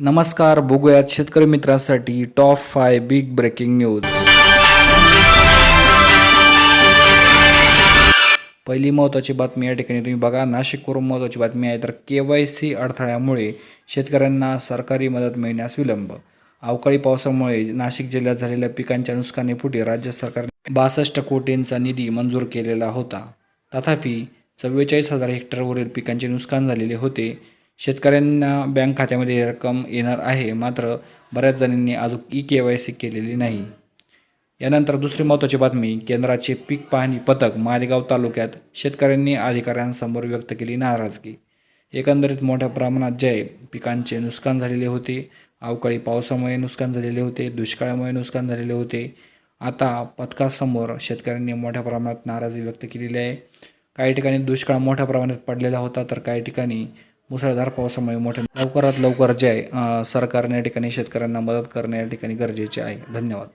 नमस्कार बघूयात शेतकरी मित्रांसाठी top five big breaking news पहिली महत्त्वाची बातमी या ठिकाणी तुम्ही बघा. नाशिकवरून महत्त्वाची बातमी आहे तर के वाय सी अडथळ्यामुळे शेतकऱ्यांना सरकारी मदत मिळण्यास विलंब. अवकाळी पावसामुळे नाशिक जिल्ह्यात झालेल्या पिकांच्या नुकसानीपुढे राज्य सरकारने बासष्ट कोटींचा निधी मंजूर केलेला होता. तथापि चव्वेचाळीस हजार हेक्टरवरील पिकांचे नुकसान झालेले होते. शेतकऱ्यांना बँक खात्यामध्ये रक्कम येणार आहे मात्र बऱ्याच जणांनी अजून ई के वाय सी केलेली नाही. यानंतर दुसरी महत्त्वाची बातमी केंद्राचे पीक पाहणी पथक मालेगाव तालुक्यात शेतकऱ्यांनी अधिकाऱ्यांसमोर व्यक्त केली नाराजगी. एकंदरीत मोठ्या प्रमाणात जय पिकांचे नुकसान झालेले होते अवकाळी पावसामुळे नुकसान झालेले होते दुष्काळामुळे नुकसान झालेले होते आता पथकासमोर शेतकऱ्यांनी मोठ्या प्रमाणात नाराजी व्यक्त केलेली आहे. काही ठिकाणी दुष्काळ मोठ्या प्रमाणात पडलेला होता तर काही ठिकाणी मुसळधार पावसामुळे मोठ्या लवकरात लवकर जे आहे सरकारने या ठिकाणी शेतकऱ्यांना मदत करणे या ठिकाणी गरजेचे आहे. धन्यवाद.